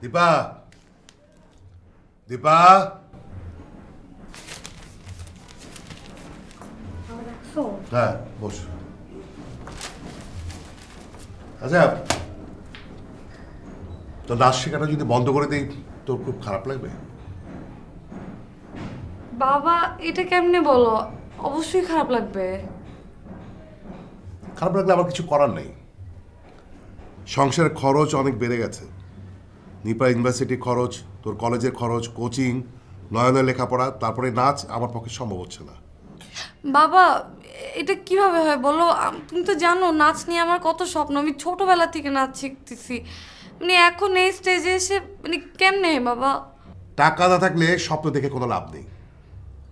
দীপা। দীপা। হ্যাঁ বস। আচ্ছা তো নাচ শেখাটা যদি বন্ধ করে দিই তোর খুব খারাপ লাগবে? বাবা এটা কেমনে বলো? অবশ্যই খারাপ লাগবে। খারাপ লাগলে আমার কিছু করার নেই। সংসারের খরচ অনেক বেড়ে গেছে। নিপা ইউনিভার্সিটির খরচ তোর কলেজের খরচ কোচিং নয়নের লেখাপড়া তারপরে নাচ আমার পক্ষে সম্ভব হচ্ছে না। বাবা এটা কীভাবে হয় বলো? আম- তুমি তো জানো নাচ নিয়ে আমার কত স্বপ্ন। আমি ছোটবেলা থেকে নাচ শিখতেছি। মানে এখন এই স্টেজে এসে মানে কেমনে বাবা? টাকা না থাকলে স্বপ্ন দেখে কোনো লাভ নেই।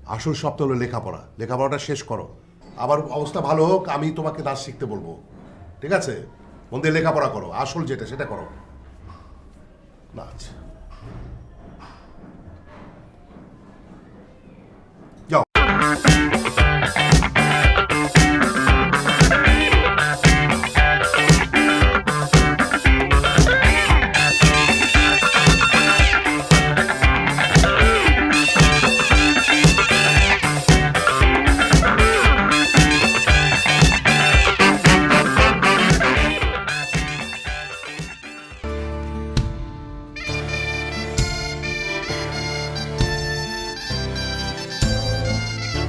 আসল স্বপ্ন হলো লেখাপড়া। লেখাপড়াটা শেষ করো। আবার অবস্থা ভালো হোক আমি তোমাকে নাচ শিখতে বলব। ঠিক আছে? মন দিয়ে লেখাপড়া করো। আসল যেটা সেটা করো। নাচ